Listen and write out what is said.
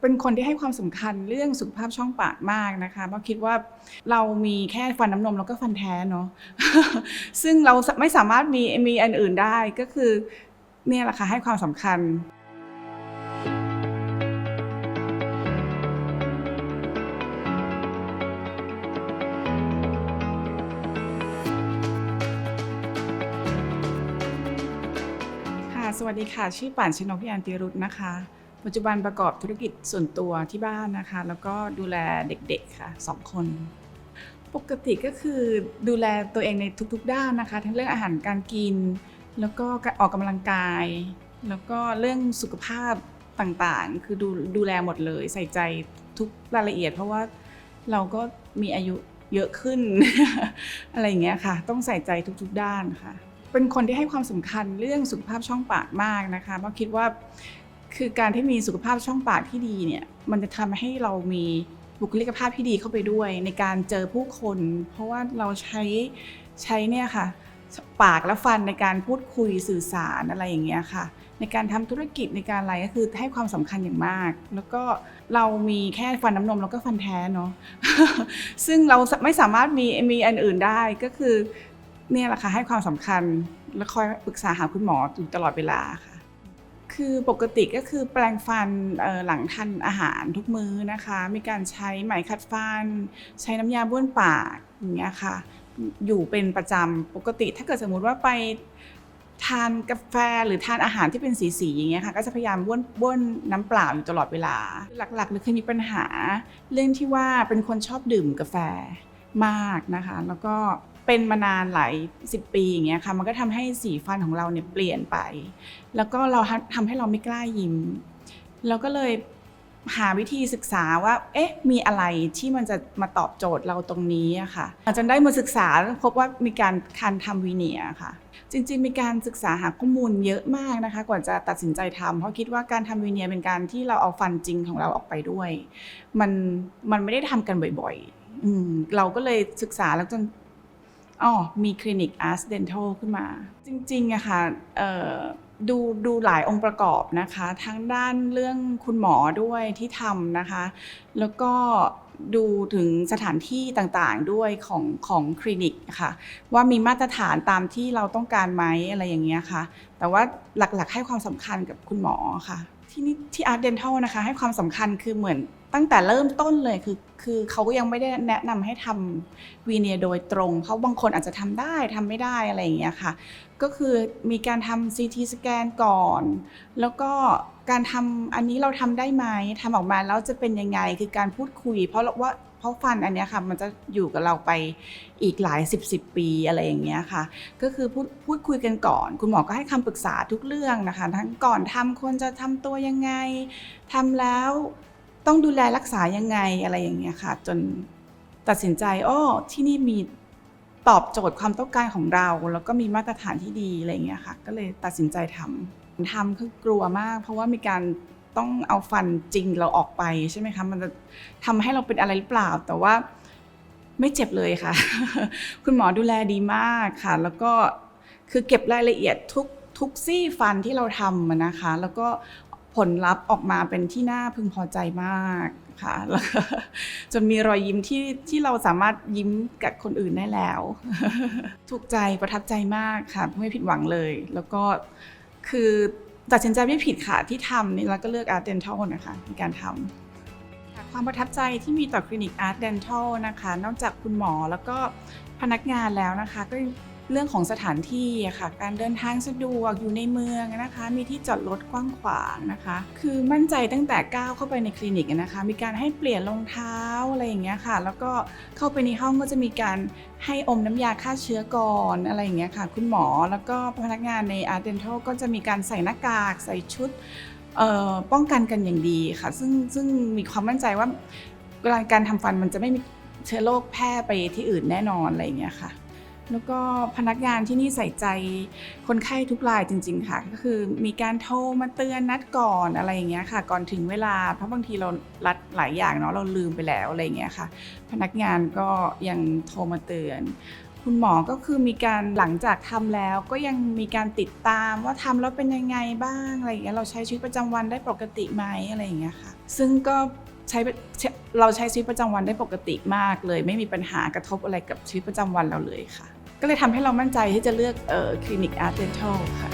เป็นคนที่ให้ความสำคัญเรื่องสุขภาพช่องปากมากนะคะเพราะคิดว่าเรามีแค่ฟันน้ำนมแล้วก็ฟันแท้เนาะซึ่งเราไม่สามารถมีมีอันอื่นได้ก็คือเนี่ยแหละค่ะให้ความสำคัญค่ะสวัสดีค่ะ ชื่อป่านชนกพิยานติรุตนะคะ ปัจจุบันประกอบธุรกิจส่วนตัวที่บ้านนะคะ แล้วก็ดูแลเด็กๆค่ะสองคน ปกติก็คือดูแลตัวเองในทุกๆ ด้านนะคะ ทั้งเรื่องอาหารการกิน แล้วก็การออกกำลังกาย แล้วก็เรื่องสุขภาพต่างๆ คือดูดูแลหมดเลย ใส่ใจทุกรายละเอียด เพราะว่าเราก็มีอายุเยอะขึ้น อะไรอย่างเงี้ยค่ะ ต้องใส่ใจทุกๆ ด้านค่ะ เป็นคนที่ให้ความสำคัญเรื่องสุขภาพช่องปากมากนะคะเพราะคิดว่า คือการที่มีสุขภาพช่องปากที่ดีเนี่ยมันจะทำให้เรามีบุคลิกภาพที่ดีเข้าไปด้วย ในการเจอผู้คน เพราะว่าเราใช้ใช้เนี่ยค่ะปากและฟันในการพูดคุยสื่อสารอะไรอย่างเงี้ยค่ะ ในการทำธุรกิจในการอะไรก็คือให้ความสำคัญอย่างมาก แล้วก็เรามีแค่ฟันน้ำนมแล้วก็ฟันแท้เนาะซึ่งเราไม่สามารถมีมีอันอื่นได้ก็คือเนี่ยแหละค่ะให้ความสำคัญแล้วคอยปรึกษาหาคุณหมออยู่ตลอดเวลาค่ะ คือปกติก็คือแปรงฟันหลังทานอาหารทุกมื้อนะคะ มีการใช้ไหมขัดฟัน ใช้น้ำยาบ้วนปากอย่างเงี้ยค่ะ อยู่เป็นประจำปกติถ้าเกิดสมมุติว่าไปทานกาแฟหรือทานอาหารที่เป็นสีๆอย่างเงี้ยค่ะก็จะพยายามบ้วนบ้วนน้ำเปล่าอยู่ตลอดเวลา หลักๆเลยเคยมีปัญหา เรื่องที่ว่าเป็นคนชอบดื่มกาแฟมากนะคะ แล้วก็ เป็นมานานหลายสิบปีอย่างเงี้ยค่ะมันก็ทำให้สีฟันของเราเนี่ยเปลี่ยนไป แล้วก็เราทำให้เราไม่กล้ายิ้มเราก็เลยหาวิธีศึกษาว่า เอ๊ะ มีอะไรที่มันจะมาตอบโจทย์เราตรงนี้อะค่ะจนได้มาศึกษาพบว่ามีการการทำวีเนียค่ะ จริง ๆ มีการศึกษาหาข้อมูลเยอะมากนะคะกว่าจะตัดสินใจทำเพราะคิดว่าการทำวีเนียเป็นการที่เราเอาฟันจริงของเราออกไปด้วย มันมันไม่ได้ทำกันบ่อยๆอืมเราก็เลยศึกษาแล้วจน อ๋อมีคลินิก Art Dental ขึ้นมา จริงๆอะค่ะเอ่อดูดูหลายองค์ประกอบนะคะ ทั้งด้านเรื่องคุณหมอด้วยที่ทำนะคะ แล้วก็ดูถึงสถานที่ต่างๆด้วยของของคลินิกค่ะ ว่ามีมาตรฐานตามที่เราต้องการไหมอะไรอย่างเงี้ยค่ะ แต่ว่าหลักๆให้ความสำคัญกับคุณหมอค่ะ ที่นี่ที่อาร์ตเดนทัลนะคะ ให้ความสำคัญคือเหมือนตั้งแต่เริ่มต้นเลยคือคือเขาก็ยังไม่ได้แนะนำให้ทำวีเนียโดยตรงเขาบางคนอาจจะทำได้ทำไม่ได้อะไรอย่างเงี้ยค่ะ ก็คือมีการทำ CT สแกนก่อน แล้วก็ การทำอันนี้เราทำได้ไหมทำออกมาแล้วจะเป็นยังไงคือการพูดคุย เพราะว่าเพราะฟันอันนี้ค่ะมันจะอยู่กับเราไปอีกหลายสิบสิบปีอะไรอย่างเงี้ยค่ะ ก็คือพูดพูดคุยกันก่อน คุณหมอก็ให้คำปรึกษาทุกเรื่องนะคะ ทั้งก่อนทำควรจะทำตัวยังไงทำแล้วต้องดูแลรักษายังไงอะไรอย่างเงี้ยค่ะ จนตัดสินใจอ้อที่นี่มี ตอบโจทย์ความต้องการของเรา แล้วก็มีมาตรฐานที่ดีอะไรอย่างเงี้ยค่ะ ก็เลยตัดสินใจทำทำคือกลัวมาก เพราะว่ามีการต้องเอาฟันจริงเราออกไปใช่ไหมคะมันจะทำให้เราเป็นอะไรหรือเปล่า แต่ว่าไม่เจ็บเลยค่ะ คุณหมอดูแลดีมากค่ะ แล้วก็คือเก็บรายละเอียดทุกทุกซี่ฟันที่เราทำนะคะ แล้วก็ ผลลัพธ์ออกมาเป็นที่น่าพึงพอใจมากค่ะแล้วก็จนมีรอยยิ้มที่ที่เราสามารถยิ้มกับคนอื่นได้แล้ว ถูกใจประทับใจมากค่ะ ไม่ผิดหวังเลย แล้วก็คือตัดสินใจไม่ผิดค่ะที่ทำนี่แล้วก็เลือก Art Dental นะคะในการทำความประทับใจที่มีต่อคลินิก Art Dental นะคะ นอกจากคุณหมอแล้วก็พนักงานแล้วนะคะก็ เรื่องของสถานที่ค่ะ การเดินทางสะดวกอยู่ในเมืองนะคะ มีที่จอดรถกว้างขวางนะคะ คือมั่นใจตั้งแต่ก้าวเข้าไปในคลินิกนะคะ มีการให้เปลี่ยนรองเท้าอะไรอย่างเงี้ยค่ะ แล้วก็เข้าไปในห้องก็จะมีการให้อมน้ำยาฆ่าเชื้อก่อนอะไรอย่างเงี้ยค่ะ คุณหมอแล้วก็พนักงานใน Art Dental ก็จะมีการใส่หน้ากากใส่ชุดป้องกันกันอย่างดีค่ะ ซึ่งซึ่งมีความมั่นใจว่าเวลาการทำฟันมันจะไม่มีเชื้อโรคแพร่ไปที่อื่นแน่นอนอะไรอย่างเงี้ยค่ะ แล้วก็พนักงานที่นี่ใส่ใจคนไข้ทุกรายจริง ๆ ค่ะ ก็คือมีการโทรมาเตือนนัดก่อนอะไรอย่างเงี้ยค่ะ ก่อนถึงเวลาเพราะบางทีเรารัดหลายอย่างเนาะเราลืมไปแล้วอะไรอย่างเงี้ยค่ะ พนักงานก็ยังโทรมาเตือน คุณหมอก็คือมีการหลังจากทำแล้ว ก็ยังมีการติดตามว่าทำแล้วเป็นยังไงบ้างอะไรอย่างเงี้ยเราใช้ชีวิตประจำวันได้ปกติไหมอะไรอย่างเงี้ยค่ะ ซึ่งก็ใช้ใช้เราใช้ชีวิตประจำวันได้ปกติมากเลย ไม่มีปัญหากระทบอะไรกับชีวิตประจำวันเราเลยค่ะ ก็เลยทำให้เรามั่นใจที่จะเลือกคลินิกอาร์ตเดนทัลค่ะ